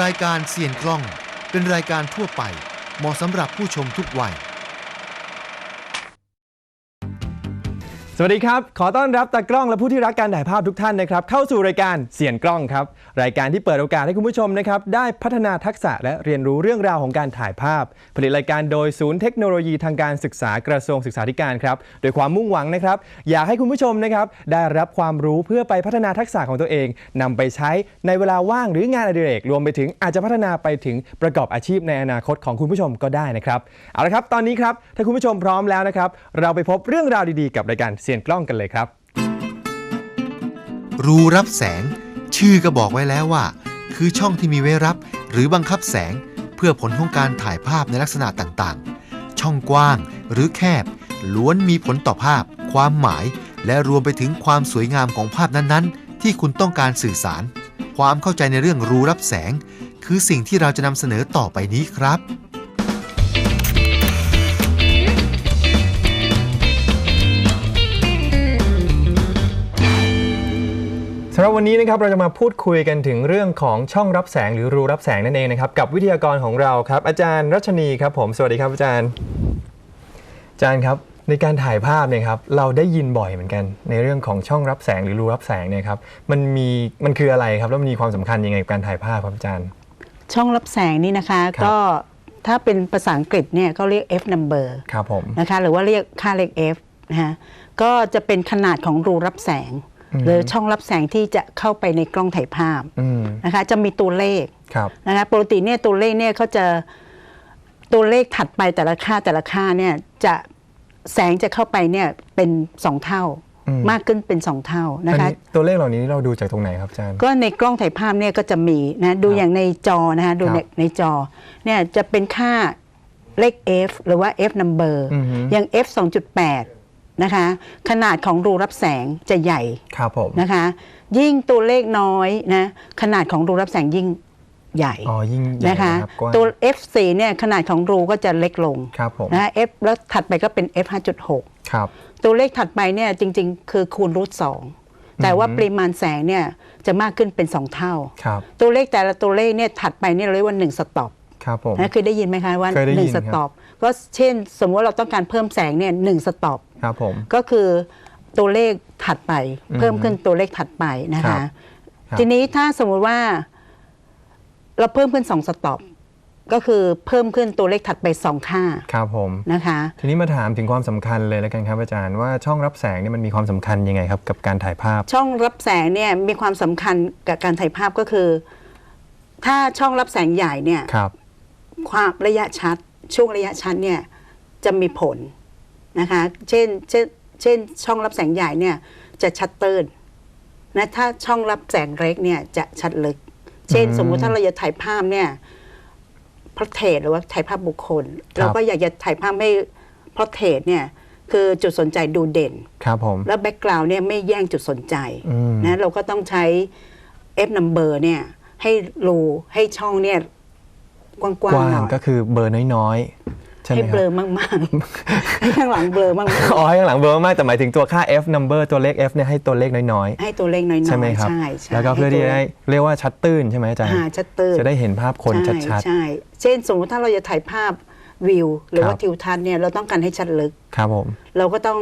รายการเสียงกล้องเป็นรายการทั่วไป เหมาะสำหรับผู้ชมทุกวัย สวัสดีครับ ขอต้อนรับตากล้องและผู้ที่รักการถ่ายภาพทุกท่านนะครับเข้าสู่รายการเสียงกล้องครับ รายการที่เปิดโอกาสให้คุณผู้ชมนะครับได้พัฒนาทักษะและเรียนรู้เรื่องราวของการถ่ายภาพ ผลิตรายการโดยศูนย์เทคโนโลยีทางการศึกษากระทรวงศึกษาธิการครับโดยความมุ่งหวังนะครับอยากให้คุณผู้ชมนะครับได้รับความรู้เพื่อไปพัฒนาทักษะของตัวเองนำไปใช้ในเวลาว่างหรืองานอดิเรกรวมไปถึงอาจจะพัฒนาไปถึงประกอบอาชีพในอนาคตของคุณผู้ชมก็ได้นะครับเอาละครับตอนนี้ครับถ้าคุณผู้ชมพร้อมแล้วนะครับเราไปพบเรื่องราวดีๆ กับรายการเสียงกล้องกันเลยครับ รูรับแสง ชื่อก็บอกไว้แล้วว่า คือช่องที่มีไว้รับ หรือบังคับแสงเพื่อผลของการถ่ายภาพในลักษณะต่างๆ ช่องกว้างหรือแคบ ล้วนมีผลต่อภาพ ความหมาย และรวมไปถึงความสวยงามของภาพนั้นๆ ที่คุณต้องการสื่อสาร ความเข้าใจในเรื่องรูรับแสง คือสิ่งที่เราจะนำเสนอต่อไปนี้ครับ สำหรับวันนี้นะครับเราจะมาพูดคุยกันถึงเรื่องของช่องรับแสงหรือรูรับแสงนั่นเองนะครับกับวิทยากรของเราครับอาจารย์รัชนีครับผมสวัสดีครับอาจารย์อาจารย์ครับในการถ่ายภาพเนี่ยครับเราได้ยินบ่อยเหมือนกัน ในเรื่องของช่องรับแสงหรือรูรับแสงเนี่ยครับมันมีมันคืออะไรครับแล้วมันมีความสำคัญยังไงกับการถ่ายภาพครับอาจารย์ ช่องรับแสงนี่นะคะครับก็ถ้าเป็นภาษาอังกฤษเนี่ยเขาเรียก f number ครับผมนะคะหรือว่าเรียกค่าเลข f นะคะก็จะเป็นขนาดของรูรับแสง หรือช่องรับแสงที่จะเข้าไปในกล้องถ่ายภาพอืมนะคะจะมีตัวเลขครับนะคะปกติเนี่ยตัวเลขเนี่ยเขาจะตัวเลขถัดไปแต่ละค่าแต่ละค่าเนี่ยจะแสงจะเข้าไปเนี่ยเป็นสองเท่าอืมมากขึ้นเป็นสองเท่าอันะนคะนี้ตัวเลขเหล่านี้เราดูจากตรงไหนครับอาจารย์ก็ในกล้องถ่ายภาพเนี่ยก็จะมีนะดูครับอย่างในจอนะคะดูครับในในจอเนี่ยจะเป็นค่าเลข f หรือว่า f number อือฮึอย่าง f 2.8 นะคะ ขนาดของรูรับแสงจะใหญ่ครับผมนะคะ ยิ่งตัวเลขน้อยนะขนาดของรูรับแสงยิ่งใหญ่อ๋อยิ่งใหญ่นะคะรับกว้างตัว f 4 เนี่ยขนาดของรูก็จะเล็กลงครับผมนะคะ f แล้วถัดไปก็เป็น f 5.6ครับตัวเลขถัดไปเนี่ยจริง ๆ คือคูณรูทสองแต่ว่าปริมาณแสงเนี่ยจะมากขึ้นเป็น 2 เท่าครับตัวเลขแต่ละตัวเลขเนี่ยถัดไปเนี่ยเราเรียกว่า 1 สต็อปครับผมนะเคยได้ยินไหมคะว่าเคยได้ยิน1สต็อปก็เช่น สมมติว่าเราต้องการเพิ่มแสงเนี่ยหนึ่งสต็อป ครับผมก็คือตัวเลขถัดไปอืมเพิ่มขึ้นตัวเลขถัดไปนะครัคะบครับทีนี้ถ้าสมมุติว่า เราเพิ่มขึ้น2สต็อปก็คือเพิ่มขึ้นตัวเลขถัดไป 2 ค่า ครับผมนะคะ ทีนี้มาถามถึงความสำคัญเลยแล้วกันครับอาจารย์ว่าช่องรับแสงเนี่ยมันมีความสำคัญยังไงครับ กับการถ่ายภาพ ช่องรับแสงเนี่ยมีความสำคัญกับการถ่ายภาพก็คือ ถ้าช่องรับแสงใหญ่เนี่ยครับ ความระยะชัด ช่วงระยะชัดเนี่ยจะมีผล นะคะเช่นเช่นเช่นช่องรับแสงใหญ่เนี่ยจะชัดตื้นนะถ้าช่องรับแสงเล็กเนี่ยจะชัดลึก เช่นอืมสมมุติถ้าเราจะถ่ายภาพเนี่ยพระเทศหรือว่าถ่ายภาพบุคคลครับเราก็อยากจะถ่ายภาพให้พระเทศเนี่ยคือจุดสนใจดูเด่นครับผมแล้วแบ็กกราวน์เนี่ยไม่แย่งจุดสนใจอืมนะเราก็ต้องใช้ F number เนี่ยให้รูให้ช่องเนี่ยกว้างกว้าๆหน่งอยก็คือเบอร์น้อยๆ ใช่ไหมให้คเบลรับอมากๆให้ข้างหลังเบลอมากอ๋อให้ข้างหลังเบอร์มากแต่หมายถึงตัวค่า f number ตัวเลข f เนี่ยให้ตัวเลขน้อยๆ ให้ตัวเลขน้อยๆๆใช่ไหมครับใช่ใช่แล้วก็เพื่อที่จะได้เรียกว่าชัดตื้นใช่ไหมอาจารย์หาชัดตื้นจะได้เห็นภาพคนใช่ชัดใช่เช่นสมมติถ้าเราจะถ่ายภาพวิว หรือครัว่าบทิวทัศน์เนี่ยเราต้องการให้ชัดลึกๆครับผมเราก็ต้อง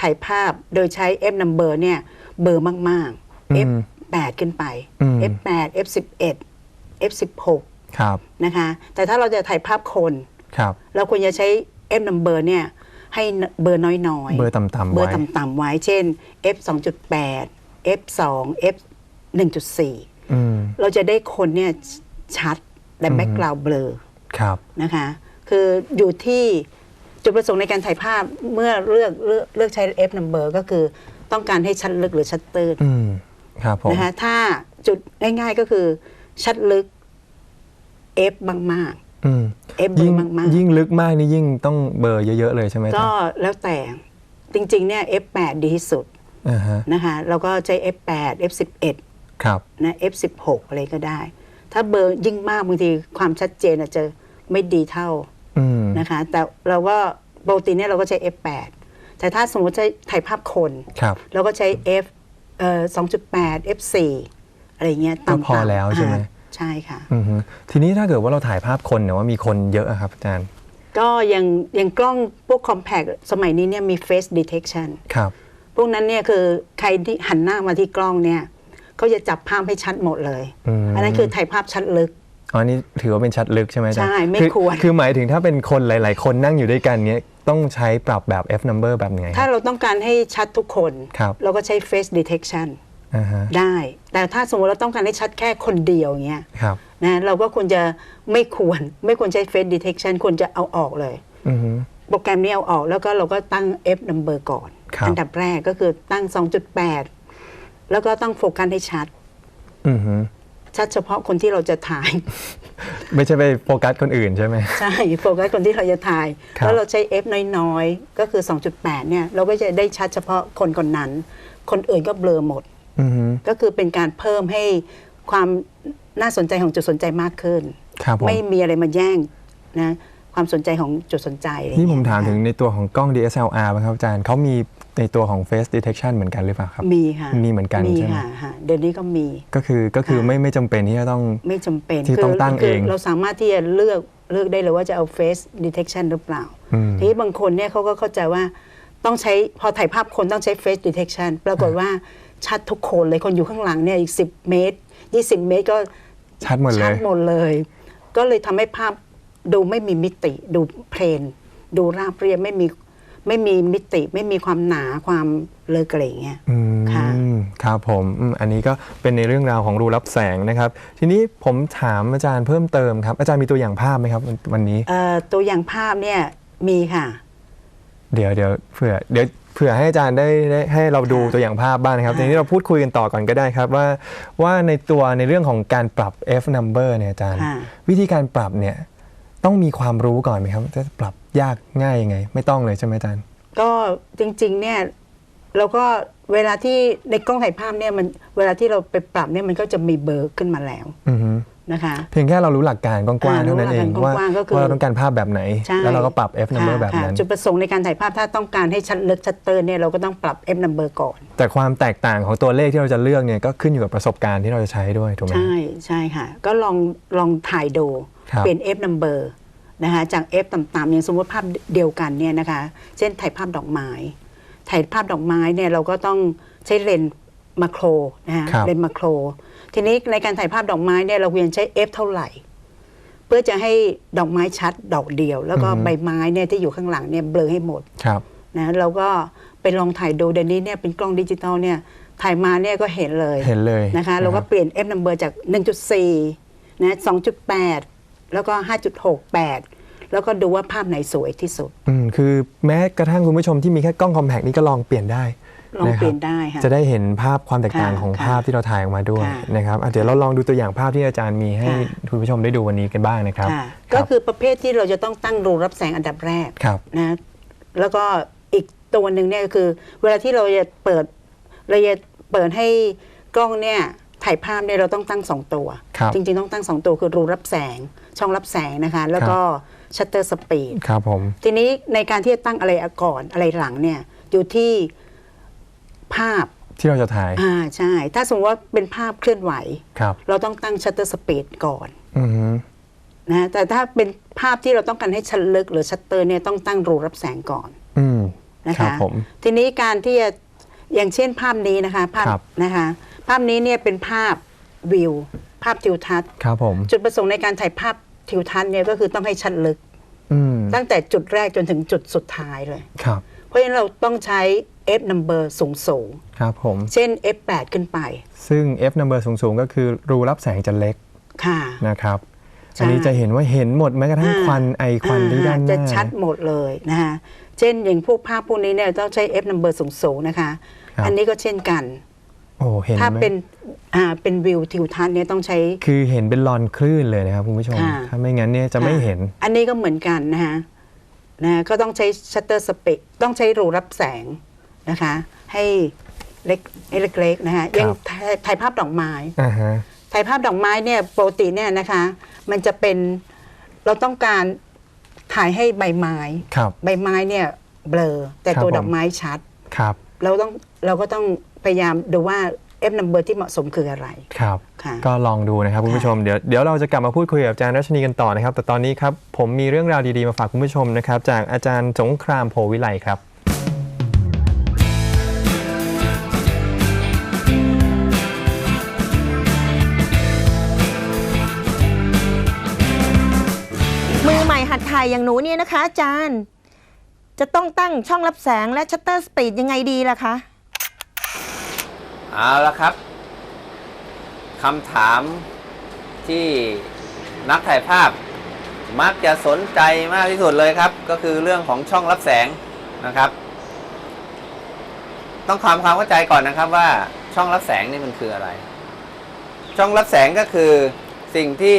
ถ่ายภาพโดยใช้ F number เนี่ยเบอร์มากอืๆม F 8ขึ้นไปอืม F 8 F 11 F 16ครับนะคะแต่ถ้าเราจะถ่ายภาพคน ครับเราควรจะใช้ F number เนี่ยให้เบอร์น้อยๆ เบอร์ต่ำๆเบอไว้ร์ต่ำๆไว้ เช่น F 2.8 F 2 F 1.4อืมเราจะได้คนเนี่ยชัดแต่อืมแบ็กกราวด์เบลอครับนะคะคืออยู่ที่จุดประสงค์ในการถ่ายภาพเมื่อเลือกเลือกเลือกใช้ F number ก็คือต้องการให้ชัดลึกหรือชัดตื้นอืมครับผมนะคะถ้าจุดง่ายๆก็คือชัดลึก F มาก อืมๆ F เบอยิ่งร์มากยิ่งลึกมากนี่ยิ่งต้องเบอร์เยอะ ๆ เลยใช่ไหมๆอาก็จารย์แล้วแต่จริง ๆ เนี่ย F8 ดีที่สุดอ่าฮะนะคะแล้วก็ใช้ F8 F11 ครับนะ F16 อะไรก็ได้ ถ้าเบอร์ยิ่งมากบางทีความชัดเจนอาจจะไม่ดีเท่าอืมนะคะ แต่เราก็ปกติเนี่ยเราก็ใช้ F8 แต่ถ้าสมมติใช้ถ่ายภาพคนครับเราก็ใช้ F เอ่อ2.8 F4 อะไรเงี้ยก็ต่ำๆพอแล้วใช่ไหมอ่า ใช่ค่ะ อือฮึทีนี้ถ้าเกิดว่าเราถ่ายภาพคนเนี่ยว่ามีคนเยอะอะครับอาจารย์ก็ยังยังกล้องพวก compact สมัยนี้เนี่ยมี face detection ครับ พวกนั้นเนี่ยคือใครที่หันหน้ามาที่กล้องเนี่ยเขาจะจับภาพให้ชัดหมดเลย อืม อันนั้นคือถ่ายภาพชัดลึก อ๋อนี่ถือว่าเป็นชัดลึกใช่ไหมอาจารย์ใช่ไม่อควร คือหมายถึงถ้าเป็นคนหลาย ๆ คนนั่งอยู่ด้วยกันเนี้ยต้องใช้ปรับแบบ F number แบบไหนคถ้ารับ เราต้องการให้ชัดทุกคน ครับ เราก็ใช้ face detection อ่าฮะ ได้ แต่ถ้าสมมติเราต้องการให้ชัดแค่คนเดียวเงี้ยครับนะเราก็ควรจะไม่ควรไม่ควรใช้ face detection ควรจะเอาออกเลยอือฮึโปรแกรมนี้เอาออกแล้วก็เราก็ตั้ง F number ก่อนครับอัดับแรกก็คือตั้ง 2.8 แล้วก็ต้องโฟกัสให้ชัดอือฮึชัดเฉพาะคนที่เราจะถ่าย ไม่ใช่ไปโฟกัสคนอื่นใช่ไหมใช่ โฟกัสคนที่เราจะถ่ายครับแล้วเราใช้ F น้อยๆ ก็คือ 2.8 เนี่ย เราก็จะได้ชัดเฉพาะคนคนนั้น คนอื่นก็เบลอหมดอือฮึ ก็คือเป็นการเพิ่มให้ความน่าสนใจของจุดสนใจมากขึ้นครับผมไม่มีอะไรมาแย่งนะความสนใจของจุดสนใจอะไรนี่ผมเงี้ยถามถึงค่ะในตัวของกล้อง DSLR บ้างครับอาจารย์เขามีในตัวของ face detection เหมือนกันหรือเปล่าครับ มีค่ะ มีเหมือนกันมีใช่ไหมค่ะค่ะเดี๋ยวนี้ก็มี ก็คือก็คือค่ะไม่ไม่จำเป็นที่จะต้องไม่จำเป็นที่ต้องตั้งคืเอง เราสามารถที่จะเลือกเลือกได้เลยว่าจะเอา face detection หรือเปล่าอืมทีนี้บางคนเนี่ยเขาก็เข้าใจว่าต้องใช้พอถ่ายภาพคนต้องใช้ face detection ปรากฏว่า ชัดทุกคนเลยคนอยู่ข้างหลังเนี่ยอีก 10 เมตร 20 เมตรก็ชัดหมดเลชัดยหมดเลย ก็เลยทำให้ภาพดูไม่มีมิติ ดูเพลน ดูราบเรียบไม่มีไม่มีมิติไม่มีความหนาความเลอะเกรงเงี้ยอืมค่ะครับผมอืมอันนี้ก็เป็นในเรื่องราวของรูรับแสงนะครับ ทีนี้ผมถามอาจารย์เพิ่มเติมครับ อาจารย์มีตัวอย่างภาพไหมครับวันวันนี้เอ่อตัวอย่างภาพเนี่ยมีค่ะ เดี๋ยวเดี๋ยวเผื่อเดี๋ยว เผื่อให้อาจารย์ได้ได้ให้เราดูค่ะตัวอย่างภาพบ้างนะครับค่ะทีนี้เราพูดคุยกันต่อก่อนก็ได้ครับว่าว่าในตัวในเรื่องของการปรับ F number เนี่ยอาจารย์ค่ะวิธีการปรับเนี่ยต้องมีความรู้ก่อนไหมครับจะปรับยากง่ายยังไง ไม่ต้องเลยใช่ไหมอาจารย์ ก็จริงๆเนี่ยเราก็ เวลาที่ในกล้องถ่ายภาพเนี่ยมันเวลาที่เราไปปรับเนี่ยมันก็จะมีเบอร์ขึ้นมาแล้วอือฮึนะคะเพียงแค่เรารู้หลักการกว้างๆอ่าเท่านั้นเองรู้หลักการว่ากว้างๆก็คือว่าเราต้องการภาพแบบไหนใช่แล้วเราก็ปรับ F number แบบค่ะนั้น จุดประสงค์ในการถ่ายภาพถ้าต้องการให้ชัดลึกชัดเตอร์เนี่ยเราก็ต้องปรับ F number ก่อน แต่ความแตกต่างของตัวเลขที่เราจะเลือกเนี่ยก็ขึ้นอยู่กับประสบการณ์ที่เราจะใช้ด้วยถูกไหมใช่ใช่ค่ะ ก็ลองลองถ่ายดูครับเป็น F number นะคะจาก F ต่ำๆอย่างสมมติภาพเดียวกันเนี่ยนะคะ เช่นถ่ายภาพดอกไม้ ถ่ายภาพดอกไม้เนี่ยเราก็ต้องใช้เลนส์มาโครนะคะครับเลนส์มาโคร ทีนี้ในการถ่ายภาพดอกไม้เนี่ยเราควรใช้ F เท่าไหร่ เพื่อจะให้ดอกไม้ชัดดอกเดียว แล้วก็ใบไม้เนี่ยที่อยู่ข้างหลังเนี่ยเบลอให้หมดครับนะเราก็ไปลองถ่ายดูเดี๋ยวนี้เนี่ยเป็นกล้องดิจิตอลเนี่ยถ่ายมาเนี่ยก็เห็นเลยเห็นเลยนะคะเราก็เปลี่ยน F number จาก 1.4นะ2.8 แล้วก็ 5.68 แล้วก็ดูว่าภาพไหนสวยที่สุด อืมคือแม้กระทั่งคุณผู้ชมที่มีแค่กล้องคอมแพกนี่ก็ลองเปลี่ยนได้ลองะครับเปลี่ยนได้ค่ะจะได้เห็นภาพความแตกต่างค่ะของค่ะภาพที่เราถ่ายออกมาด้วยค่ะนะครับอะเดี๋ยวเราลองดูตัวอย่างภาพที่อาจารย์มีให้ค่ะคุณผู้ชมได้ดูวันนี้กันบ้างนะครับค่ะรัก็บคือประเภทที่เราจะต้องตั้งรูรับแสงอันดับแรกครับนะแล้วก็อีกตัวหนึ่งเนี่ยก็คือ เวลาที่เราจะเปิดเราจะเปิดให้กล้องเนี่ยถ่ายภาพเนี่ยเราต้องตั้งสองตัวครับจริง ๆ ต้องตั้งสองตัวคือรูรับแสงช่องรับแสงนะคะ แล้วก็ ชัตเตอร์สปีดครับผม ทีนี้ในการที่จะตั้งอะไรก่อนอะไรหลังเนี่ย อยู่ที่ภาพที่เราจะถ่าย อ่าใช่ ถ้าสมมติว่าเป็นภาพเคลื่อนไหว ครับ เราต้องตั้งชัตเตอร์สปีดก่อนอือฮึนะแต่ถ้าเป็นภาพที่เราต้องการให้ชัดลึกหรือชัตเตอร์เนี่ยต้องตั้งรูรับแสงก่อนอืมนะครัคะบผม ทีนี้การที่จะอย่างเช่นภาพนี้นะคะภาพครับ นะคะ ภาพนี้เนี่ยเป็นภาพวิว ภาพทิวทัศน์ ครับผม จุดประสงค์ในการถ่ายภาพ ทิวทัศน์เนี่ยก็คือต้องให้ชัดลึกอืมตั้งแต่จุดแรกจนถึงจุดสุดท้ายเลยครับ เพราะฉะนั้นเราต้องใช้ F number สูงสูงครับผมๆเช่น F8 ขึ้นไป ซึ่ง F number สูงๆก็คือรูรับแสงจะเล็กค่ะนะครับใช่อันนี้จะเห็นว่าเห็นหมดแม้กระทั่งอ่าควันไอควันที่ด้านหจะน้าชัดหมดเลยนะคะเช่นอย่างพวกภาพพวกนี้เนี่ยต้องใช้ F number สูงสูงๆนะคะครับอันนี้ก็เช่นกัน โอ้เห็นถ้าไหมเป็นอ่าเป็นวิวทิวทัศน์เนี่ยต้องใช้ คือเห็นเป็นลอนคลื่นเลยนะครับคุณผู้ชม ค่ะ ถ้าไม่งั้นเนี่ยจะไม่เห็น อันนี้ก็เหมือนกันนะคะนะก็ต้องใช้ชัตเตอร์สปีดต้องใช้รูรับแสงนะคะ ให้เล็กให้เล็กๆนะคะยังถ่ายถ่ายภาพดอกไม้ อ่าฮะ ถ่ายภาพดอกไม้เนี่ยปกติเนี่ยนะคะ มันจะเป็นเราต้องการถ่ายให้ใบไม้ ครับ ใบไม้เนี่ยเบลอแต่ครับตัวผม ดอกไม้ชัด ครับ เราต้องเราก็ต้อง พยายามดูว่า F number ที่เหมาะสมคืออะไร ครับ ค่ะก็ลองดูนะครับคุณผู้ชมเดี๋ยวเดี๋ยวเราจะกลับมาพูดคุยกับอาจารย์รัชนีกันต่อนะครับ แต่ตอนนี้ครับผมมีเรื่องราวดีๆมาฝากคุณผู้ชมนะครับ จากอาจารย์สงครามโพวิไลครับ มือใหม่หัดถ่ายอย่างหนูเนี่ยนะคะอาจารย์ จะต้องตั้งช่องรับแสงและชัตเตอร์สปีดยังไงดีล่ะคะ เอาละครับคำถามที่นักถ่ายภาพมักจะสนใจมากที่สุดเลยครับ ก็คือเรื่องของช่องรับแสงนะครับ ต้องความความเข้าใจก่อนนะครับว่าช่องรับแสงนี่มันคืออะไร ช่องรับแสงก็คือสิ่งที่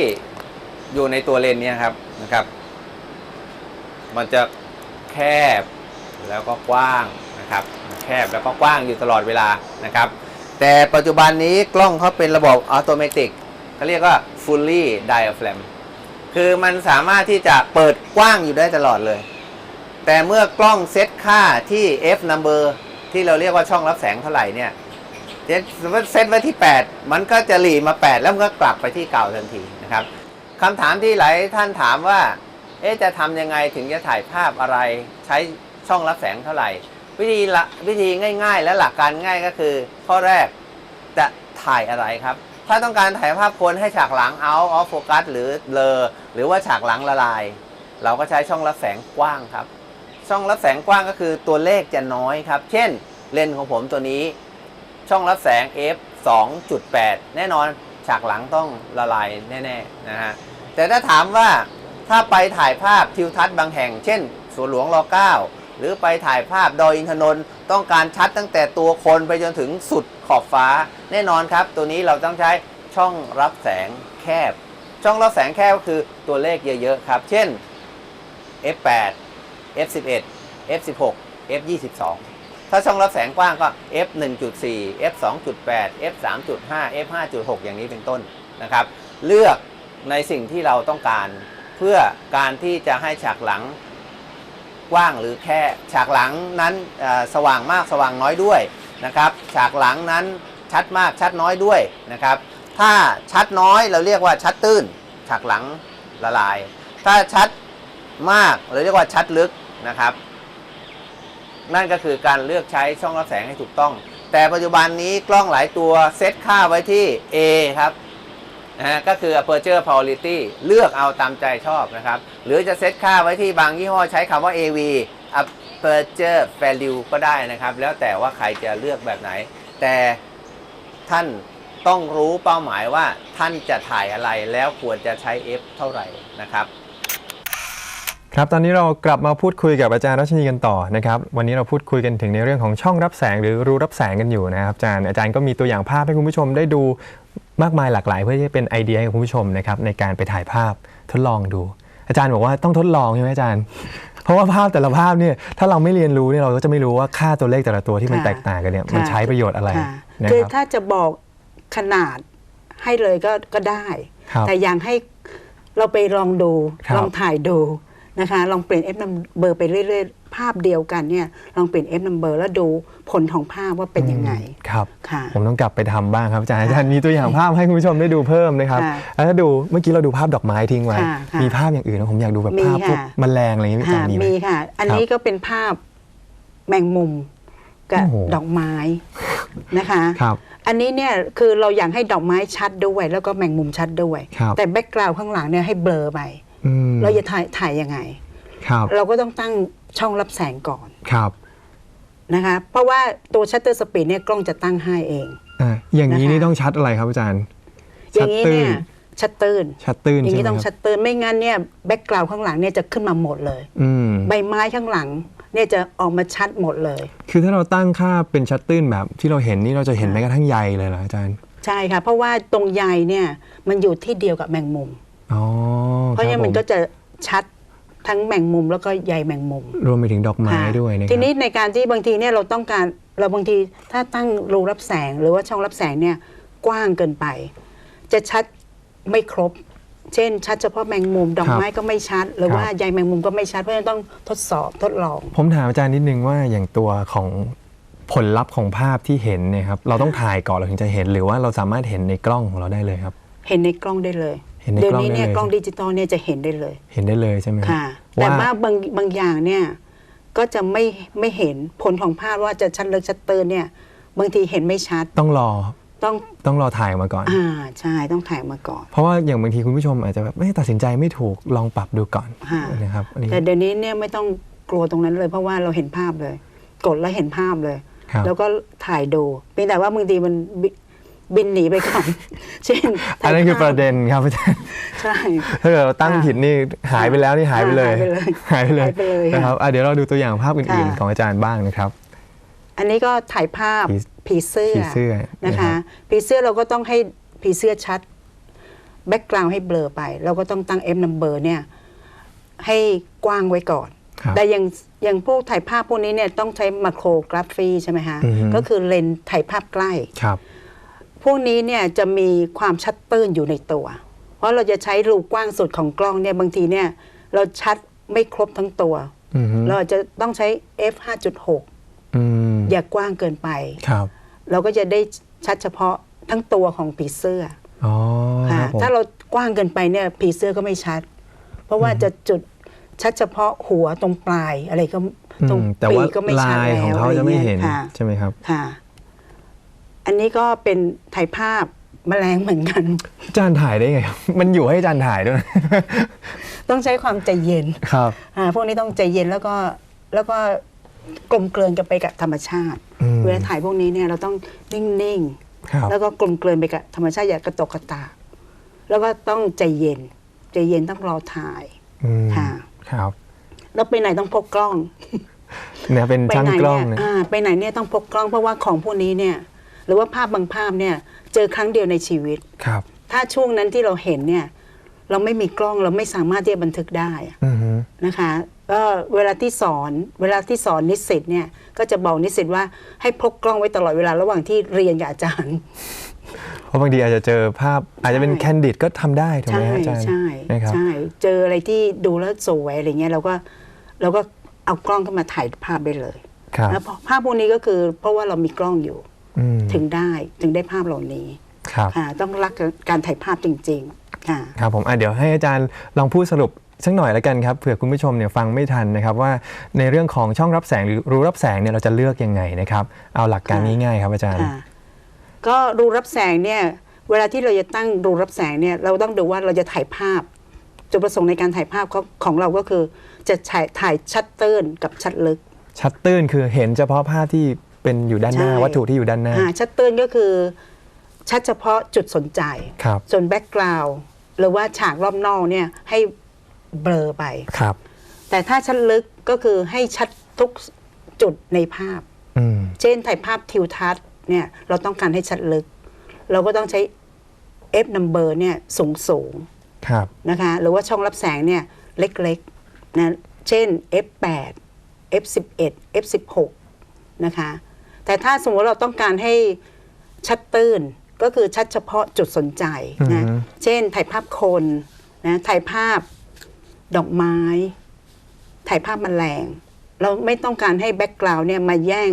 อยู่ในตัวเลนส์เนี่ยครับนะครับ มันจะแคบแล้วก็กว้างนะครับ แคบแล้วก็กว้างอยู่ตลอดเวลานะครับ แต่ปัจจุบันนี้กล้องเขาเป็นระบบอัตโนมัติเขาเรียกว่า fully diaphragm คือมันสามารถที่จะเปิดกว้างอยู่ได้ตลอดเลย แต่เมื่อกล้องเซตค่าที่ f number ที่เราเรียกว่าช่องรับแสงเท่าไหร่เนี่ยเซตไว้ที่ 8 มันก็จะหลีมา 8 แล้วมันก็กลับไปที่เก่าทันทีนะครับคำถามที่หลายท่านถามว่า เอ๊ะจะทำยังไงถึงจะถ่ายภาพอะไรใช้ช่องรับแสงเท่าไหร่ วิธีละวิธีง่าย ๆ และหลักการง่ายก็คือ ข้อแรกจะถ่ายอะไรครับ ถ้าต้องการถ่ายภาพคนให้ฉากหลัง out of focus หรือเบลอหรือว่าฉากหลังละลาย เราก็ใช้ช่องรับแสงกว้างครับ ช่องรับแสงกว้างก็คือตัวเลขจะน้อยครับ เช่นเลนส์ของผมตัวนี้ ช่องรับแสง f 2.8 แน่นอนฉากหลังต้องละลายแน่ๆนะฮะแต่ถ้าถามว่าถ้าไปถ่ายภาพทิวทัศน์บางแห่ง เช่นสวนหลวงร9 หรือไปถ่ายภาพดอยอินทนนท์ต้องการชัดตั้งแต่ตัวคนไปจนถึงสุดขอบฟ้า แน่นอนครับ ตัวนี้เราต้องใช้ช่องรับแสงแคบ ช่องรับแสงแคบก็คือตัวเลขเยอะๆครับ เช่น f8 f11 f16 f22 ถ้าช่องรับแสงกว้างก็ f 1.4 f 2.8 f 3.5 f 5.6 อย่างนี้เป็นต้นนะครับ เลือกในสิ่งที่เราต้องการ เพื่อการที่จะให้ฉากหลัง กว้างหรือแค่ฉากหลังนั้นสว่างมากสว่างน้อยด้วยนะครับ ฉากหลังนั้นชัดมากชัดน้อยด้วยนะครับ ถ้าชัดน้อยเราเรียกว่าชัดตื้น ฉากหลังละลาย ถ้าชัดมากเราเรียกว่าชัดลึกนะครับ นั่นก็คือการเลือกใช้ช่องรับแสงให้ถูกต้อง แต่ปัจจุบันนี้กล้องหลายตัวเซตค่าไว้ที่ A ครับ นะก็คือ aperture priority เลือกเอาตามใจชอบนะครับ หรือจะเซตค่าไว้ที่บางยี่ห้อใช้คำว่า AV aperture value ก็ได้นะครับ แล้วแต่ว่าใครจะเลือกแบบไหน แต่ท่านต้องรู้เป้าหมายว่าท่านจะถ่ายอะไรแล้วควรจะใช้ f เท่าไหร่นะครับครับตอนนี้เรากลับมาพูดคุยกับอาจารย์รัชนีกันต่อนะครับวันนี้เราพูดคุยกันถึงในเรื่องของช่องรับแสงหรือรูรับแสงกันอยู่นะครับอาจารย์อาจารย์ก็มีตัวอย่างภาพให้คุณผู้ชมได้ดู มากมายหลากหลายเพื่อที่จะเป็นไอเดียให้กับคุณผู้ชมนะครับในการไปถ่ายภาพทดลองดู อาจารย์บอกว่าต้องทดลองใช่ไหมอาจารย์ เพราะว่าภาพแต่ละภาพเนี่ยถ้าเราไม่เรียนรู้เนี่ยเราก็จะไม่รู้ว่าค่าตัวเลขแต่ละตัวที่มันค่ะแตกต่างกันเนี่ยมันค่ะใช้ประโยชน์อะไรค่ะนะคือครับถ้าจะบอกขนาดให้เลยก็ก็ได้ ครับ แต่อย่างให้เราไปลองดูครับ ลองถ่ายดู นะคะลองเปลี่ยน F number ไปเรื่อยๆ ภาพเดียวกันเนี่ยลองเปลี่ยน F number แล้วดูผลของภาพว่าเป็นยังไง ครับค่ะ ผมต้องกลับไปทำบ้างครับอาจารย์อาจารย์มีตัวอย่างภาพให้คุณผู้ชมได้ดูเพิ่มนะครับค่ะแล้วถ้าดูเมื่อกี้เราดูภาพดอกไม้ทิ้งไว้ ค่ะค่ะมีภาพอย่างอื่นนะผมอยากดูแบบมีภาพพวกค่ะ แมลงอะไรอย่างนี้อาจารค่ะย์มีไหม มีค่ะ อันครับนี้ก็เป็นภาพแมงมุมกับโอ้โห ดอกไม้นะคะ ครับ อันนี้เนี่ยคือเราอยากให้ดอกไม้ชัดด้วย แล้วก็แมงมุมชัดด้วย ครับแต่แบ็กกราวด์ข้างหลังเนี่ยให้เบลอไปอืม เราจะถ่ายถ่ายยังไงครับเราก็ต้องตั้งช่องรับแสงก่อนครับนะคะเพราะว่าตัวชัตเตอร์สปีดเนี่ยกล้องจะตั้งให้เองอะอย่างนี้นะคะนี่ต้องชัดอะไรครับอาจารย์อย่างนี้เนี่ยชัตเตอร์ชัดตื้นอย่างใช่นี้ไหมต้องคชัรับตเตอร์ไม่งั้นเนี่ยแบ็กกราวด์ข้างหลังเนี่ยจะขึ้นมาหมดเลยอืมใบไม้ข้างหลังเนี่ยจะออกมาชัดหมดเลย คือถ้าเราตั้งค่าเป็นชัดตื้นแบบที่เราเห็นนี่เราจะเห็นแม้กระทั่งใยเลยเหรออาจารย์ ใช่ค่ะ เพราะว่าตรงใยเนี่ยมันอยู่ที่เดียวกับแมงมุม อ๋อเพราะฉะนั้นมันคก็บผจะชัดทั้งแมงมุมแล้วก็ใยแมงมุม รวมไปถึงดอกไม้ค่ะด้วยนะครับ ทีนี้ในการที่บางทีเนี่ยเราต้องการเราบางทีถ้าตั้งรูรับแสงหรือว่าช่องรับแสงเนี่ยกว้างเกินไป จะชัดไม่ครบ เช่น ชัดเฉพาะแมงมุม ดอกไม้ก็ไม่ชัด หรือว่าใยแมงมุมก็ไม่ชัดเพราะฉะนั้นต้องทดสอบทดลอง ผมถามอาจารย์นิดนึงว่าอย่างตัวของผลลัพธ์ของภาพที่เห็นเนี่ยครับเราต้องถ่ายก่อนเราถึงจะเห็นหรือว่าเราสามารถเห็นในกล้องของเราได้เลยครับ เห็นในกล้องได้เลย เห็นในเดี๋ยวกล้องนี้เนี่ยได้เลยกล้องดิจิตอลเนี่ยจะเห็นได้เลย เห็นได้เลยใช่ไหมรับค่ะ แต่ว่าบางบางอย่างเนี่ยก็จะไม่ไม่เห็นผลของภาพว่าจะชัดเลึกชัดเตือนเนี่ย บางทีเห็นไม่ชัดต้องรอต้อง ต้องรอถ่ายมาก่อน อ่าใช่ต้องถ่ายมาก่อน เพราะว่าอย่างบางทีคุณผู้ชมอาจจะแบบไม่ตัดสินใจไม่ถูกลองปรับดูก่อนค่ะ นะครับอันนี้แต่เดี๋ยวนี้เนี่ยไม่ต้องกลัวตรงนั้นเลย เพราะว่าเราเห็นภาพเลย กดแล้วเห็นภาพเลย ครับ แล้วก็ถ่ายดูเพียงแต่ว่าบางทีมัน บิบินหนีไปก่อน เช่นอันนั้นคือถ่ายภาพประเด็นครับอาจารย์ใช่ถ้าเกิดเราตั้งค่ะผิดนี่หายไปแล้วนี่หายไปเลย หายไปเลยหายไปเลยหายไปเลยค่ะนะครับอะเดี๋ยวเราดูตัวอย่างภาพอื่นๆค่ะของอาจารย์บ้างนะครับ อันนี้ก็ถ่ายภาพผีผีเสื้อผีเสื้อนะนะครัคะบผีเสื้อเราก็ต้องให้ผีเสื้อชัดแบ็กกราวด์ให้เบลอไป เราก็ต้องตั้ง F number เนี่ยให้กว้างไว้ก่อนครับแต่อย่างอย่างพวกถ่ายภาพพวกนี้เนี่ยต้องใช้มาโครกราฟีใช่ไหมคะอือฮึก็คือเลนส์ถ่ายภาพใกล้ครับ พวกนี้เนี่ยจะมีความชัดตื้นอยู่ในตัว เพราะเราจะใช้รูกว้างสุดของกล้องเนี่ยบางทีเนี่ยเราชัดไม่ครบทั้งตัวอือฮึเราอาจจะต้องใช้ f 5.6อืมอย่ากว้างเกินไปครับเราก็จะได้ชัดเฉพาะทั้งตัวของผีเสื้ออ๋อคค่ะรับผมถ้าเรากว้างเกินไปเนี่ยผีเสื้อก็ไม่ชัด เพราะว่าจะจุดชัดเฉพาะหัวตรงปลายอะไรก็ตรงอืมแต่ปีว่ากก็ไม่ชัดลายแล้วของเขาจะไม่เห็นอรงี้ยค่ะใช่ไหมครับค่ะ อันนี้ก็เป็นถ่ายภาพแมลงเหมือนกันอาจารย์ถ่ายได้ไงครับมันอยู่ให้อาจารย์ถ่ายด้วย ต้องใช้ความใจเย็นครับอ่าพวกนี้ต้องใจเย็นแล้วก็แล้วก็กลมเกลืนกันไปกับธรรมชาติ อืม เวลาถ่ายพวกนี้เนี่ยเราต้องนิ่งครับ ๆแล้วก็กลมเกลืนไปกับธรรมชาติอย่ากระตกกระตากแล้วก็ต้องใจเย็น ใจเย็นต้องรอถ่าย อืมค่ะ ครับแล้วไปไหนต้องพกกล้อง เนี่ยเป็นไปช่างไหนกล้องเนี่ยนะ อ่าไปไหนเนี่ยต้องพกกล้องเพราะว่าของพวกนี้เนี่ย หรือว่าภาพบางภาพเนี่ยเจอครั้งเดียวในชีวิต ครับ ถ้าช่วงนั้นที่เราเห็นเนี่ยเราไม่มีกล้องเราไม่สามารถที่จะบันทึกได้อะอือฮึนะคะก็เวลาที่สอนเวลาที่สอนนิสิตเนี่ยก็จะบอกนิสิตว่าให้พกกล้องไว้ตลอดเวลาระหว่างที่เรียนกับอาจารย์ เพราะบางทีอาจจะเจอภาพอาจจะเป็นใช่แคนดิดก็ทำได้ถูกไหมใช่ฮะอาจารย์ใช่นะครับ ใช่เจออะไรที่ดูแล้วสวยอะไรเงี้ยเราก็เราก็เอากล้องขึ้นมาถ่ายภาพได้เลยครับ แล้วภาพพวกนี้ก็คือเพราะว่าเรามีกล้องอยู่อืม ถึงได้ถึงได้ภาพเหล่านี้ครับค่ะต้องรักการถ่ายภาพจริงๆค่ะครับผมอะเดี๋ยวให้อาจารย์ลองพูดสรุปสักหน่อยแล้วกันครับเผื่อคุณผู้ชมเนี่ยฟังไม่ทันนะครับว่าในเรื่องของช่องรับแสงหรือรูรับแสงเนี่ยเราจะเลือกยังไงนะครับ เอาหลักการค่ะง่ายๆครับอาจารย์ค่ะก็รูรับแสงเนี่ยเวลาที่เราจะตั้งรูรับแสงเนี่ยเราต้องดูว่าเราจะถ่ายภาพจุดประสงค์ในการถ่ายภาพของของเราก็คือ จะถ่ายถ่ายชัดตื้นกับชัดลึก ชัดตื้นคือเห็นเฉพาะภาพที่ เป็นอยู่ด้านหน้า ใช่ วัตถุที่อยู่ด้านหน้า อ่าชัดตื้นก็คือ ชัดเฉพาะจุดสนใจ ครับ ส่วนแบ็กกราวด์หรือว่าฉากรอบนอกเนี่ยให้เบลอไป ครับ แต่ถ้าชัดลึกก็คือให้ชัดทุกจุดในภาพ อืม เช่นถ่ายภาพทิวทัศน์เนี่ยเราต้องการให้ชัดลึก เราก็ต้องใช้ f number เนี่ยสูงสูงครับ ๆนะคะหรือว่าช่องรับแสงเนี่ยเล็กๆนะเช่น f 8 f 11 f 16 นะคะ แต่ถ้าสมมติเราต้องการให้ชัดตื้นก็คือชัดเฉพาะจุดสนใจนะอือฮึเช่น ถ่ายภาพคนนะถ่ายภาพดอกไม้ ถ่ายภาพแมลง เราไม่ต้องการให้แบ็กกราวน์เนี่ยมาแย่ง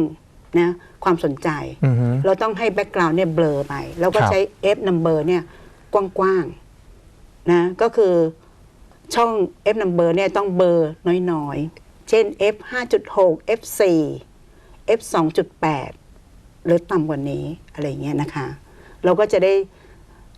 นะความสนใจอือฮึเราต้องให้แบ็กกราวน์เนี่ยเบลอไป แล้วก็ครับใช้ F number เนี่ยกว้างๆนะก็คือช่อง F number เนี่ยต้องเบอร์น้อยๆ เช่น F 5.6 F 4 F 2.8 หรือต่ำกว่านี้อะไรอย่างเงี้ยนะคะ เราก็จะได้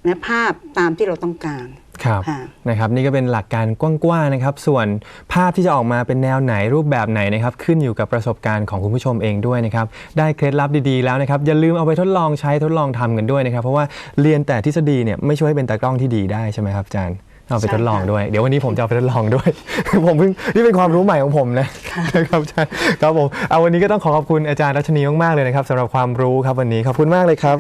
นะภาพตามที่เราต้องการครับค่ะนะครับนี่ก็เป็นหลักการกว้างๆนะครับ ส่วนภาพที่จะออกมาเป็นแนวไหนรูปแบบไหนนะครับ ขึ้นอยู่กับประสบการณ์ของคุณผู้ชมเองด้วยนะครับ ได้เคล็ดลับดีๆแล้วนะครับ อย่าลืมเอาไปทดลองใช้ทดลองทำกันด้วยนะครับ เพราะว่าเรียนแต่ทฤษฎีเนี่ยไม่ช่วยให้เป็นตากล้องที่ดีได้ใช่ไหมครับอาจารย์ เอาไปทดลองด้วย เดี๋ยววันนี้ผมจะเอาไปทดลองด้วย ผมเพิ่งนี่เป็นความรู้ใหม่ของผมนะนะครับอาจารย์ครับผมเอาวันนี้ก็ต้องขอขอบคุณอาจารย์รัชนีมากๆเลยนะครับสำหรับความรู้ครับวันนี้ขอบคุณมากเลยครับ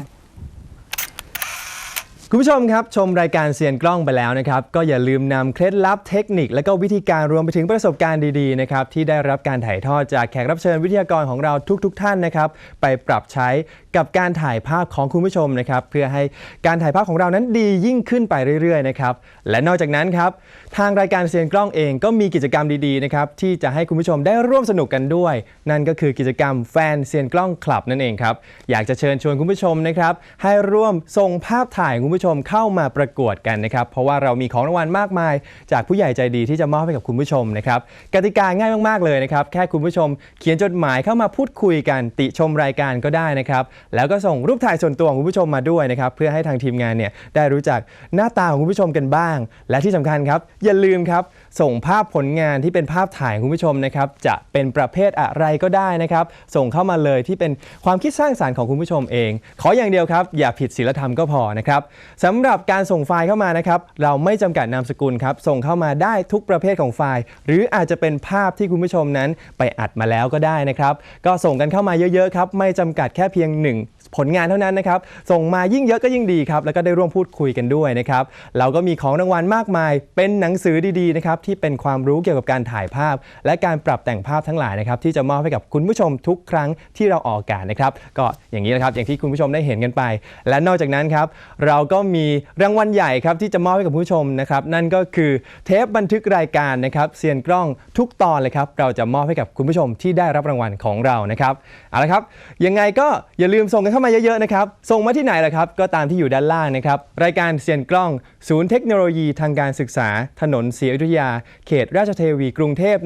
คุณผู้ชมครับชมรายการเซียนกล้องไปแล้วนะครับก็อย่าลืมนำเคล็ดลับเทคนิค และก็วิธีการรวมไปถึงประสบการณ์ดีๆนะครับที่ได้รับการถ่ายทอดจากแขกรับเชิญวิทยากรของเราทุกๆทท่านนะครับไปปรับใช้ กับการถ่ายภาพของคุณผู้ชมนะครับเพื่อให้การถ่ายภาพของเรานั้นดียิ่งขึ้นไปเรื่อยๆนะครับและนอกจากนั้นครับทางรายการเซียนกล้องเองก็มีกิจกรรมดีๆนะครับที่จะให้คุณผู้ชมได้ร่วมสนุกกันด้วย นั่นก็คือกิจกรรมแฟนเซียนกล้องคลับนั่นเองครับอยากจะเชิญชวนคุณผู้ชมนะครับให้ร่วมส่งภาพถ่ายคุณผู้ชมเข้ามาประกวดกันนะครับเพราะว่าเรามีของรางวัลมากมาย จากผู้ใหญ่ใจดีที่จะมอบให้กับคุณผู้ชมนะครับกติกาง่ายมากๆเลยนะครับแค่คุณผู้ชมเขียนจดหมายเข้ามาพูดคุยกันติชมรายการก็ได้นะครับแล้วก็ส่งรูปถ่ายส่วนตัวของคุณผู้ชมมาด้วยนะครับเพื่อให้ทางทีมงานเนี่ยได้รู้จักหน้าตาของคุณผู้ชมกันบ้าง และที่สำคัญครับ อย่าลืมครับ ส่งภาพผลงานที่เป็นภาพถ่ายของคุณผู้ชมนะครับจะเป็นประเภทอะไรก็ได้นะครับ ส่งเข้ามาเลยที่เป็นความคิดสร้างสารรค์ของคุณผู้ชมเอง ขออย่างเดียวครับอย่าผิดศีลธรรมก็พอนะครับสำหรับการส่งไฟล์เข้ามานะครับเราไม่จำกัดนามสกุลครับส่งเข้ามาได้ทุกประเภทของไฟล์ หรืออาจจะเป็นภาพที่คุณผู้ชมนั้นไปอัดมาแล้วก็ได้นะครับก็ส่งกันเข้ามาเยอะๆครับไม่จำกัดแค่เพียงหนึ่ ผลงานเท่านั้นนะครับ ส่งมายิ่งเยอะก็ยิ่งดีครับ แล้วก็ได้ร่วมพูดคุยกันด้วยนะครับ เราก็มีของรางวัลมากมาย เป็นหนังสือดีๆนะครับที่เป็นความรู้เกี่ยวกับการถ่ายภาพ และการปรับแต่งภาพทั้งหลายนะครับที่จะมอบให้กับคุณผู้ชมทุกครั้งที่เราออกอากาศนะครับ ก็อย่างนี้นะครับอย่างที่คุณผู้ชมได้เห็นกันไป และนอกจากนั้นครับเราก็มีรางวัลใหญ่ครับที่จะมอบให้กับผู้ชมนะครับนั่นก็คือเทปบันทึกรายการนะครับเซียนกล้องทุกตอนเลยครับเราจะมอบให้กับคุณผู้ชมที่ได้รับรางวัลของเรานะครับเอาละครับยังไงก็อย่าลืมส่งกันเข้ามามาเยอะๆนะครับ ส่งมาที่ไหนล่ะครับ ก็ตามที่อยู่ด้านล่างนะครับ รายการเซียนกล้อง ศูนย์เทคโนโลยีทางการศึกษา ถนนศรีอยุธยา เขตราชเทวี กรุงเทพ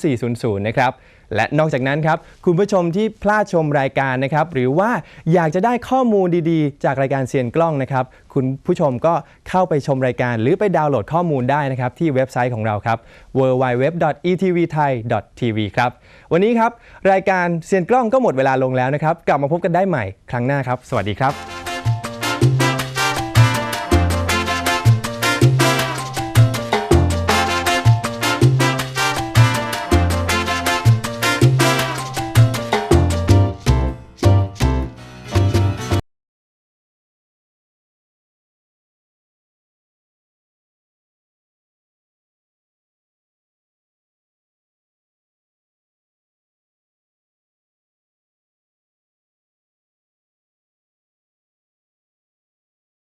10400 นะครับ และนอกจากนั้นครับ คุณผู้ชมที่พลาดชมรายการนะครับ หรือว่าอยากจะได้ข้อมูลดีๆ จากรายการเซียนกล้องนะครับ คุณผู้ชมก็เข้าไปชมรายการ หรือไปดาวน์โหลดข้อมูลได้นะครับ ที่เว็บไซต์ของเราครับ www.etvthai.tv ครับวันนี้ครับ รายการเซียนกล้องก็หมดเวลาลงแล้วนะครับ กลับมาพบกันได้ใหม่ครั้งหน้าครับ สวัสดีครับ